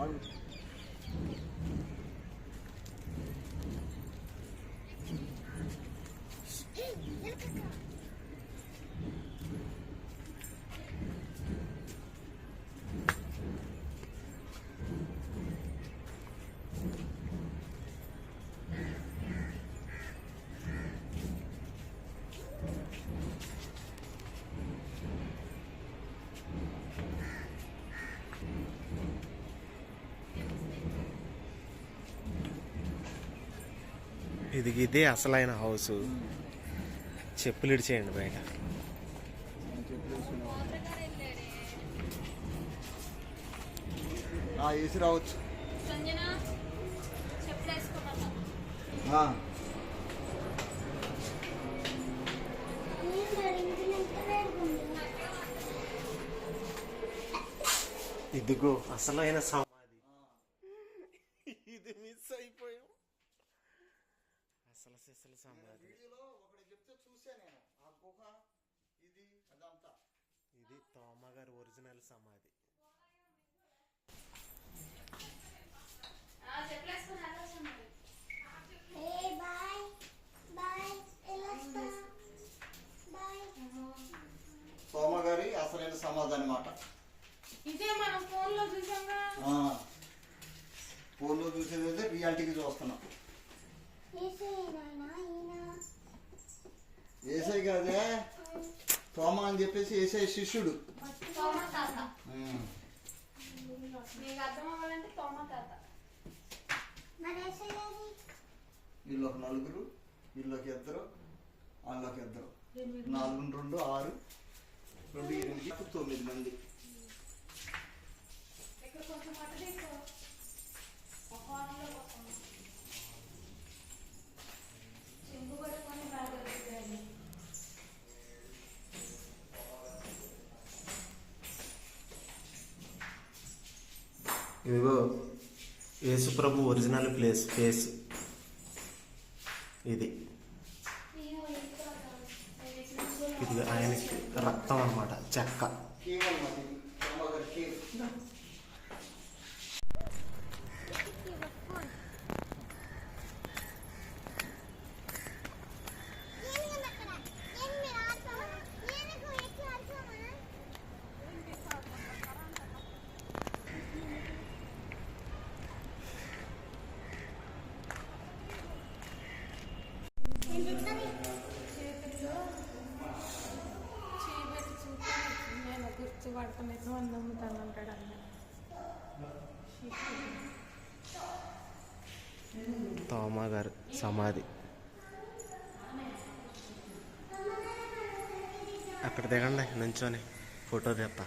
I would ఇది ఇదే అసలైన హౌస్. చెప్పులు ఇడిచేయండి బయట వేసి రావచ్చు. ఇదిగో. అసలైన సమాధి అసలు సిసలు వీడియోలో ఒకటి చెప్తే చూసా నేను. ఆ గుహ ఇది అదంతా. ఇది తోమ గారి ఒరిజినల్ సమాధి. అసలైన సమాధి అనమాట ఇదే మనం ఫోన్లో చూసాంగా ఫోన్లో చూసేది అయితే రియాలిటీకి చూస్తున్నాం. ఏసై కాదే సోమ అని చెప్పేసి ఏసై శిష్యుడు. తోమ తోమ వీళ్ళొక నలుగురు వీళ్ళొక ఇద్దరు వాళ్ళొక ఇద్దరు. నాలుగు రెండు ఆరు రెండు ఎనిమిది తొమ్మిది మంది. ఇదిగో యేసుప్రభు ఒరిజినల్ ప్లేస్ ఫేస్ ఇది. ఇది ఆయనకి రక్తం అన్నమాట చెక్క కేవ్ అనమాట ఇది. సోమ గారి కేవ్ చేతుల్లో చేయబెట్టి చూస్తే నేను గుర్తుపడతాను అని నమ్ముతాను అంటాడు అన్న. తోమ గారు సమాధి. అక్కడ దిగండి నుంచోని ఫోటో తీస్తా.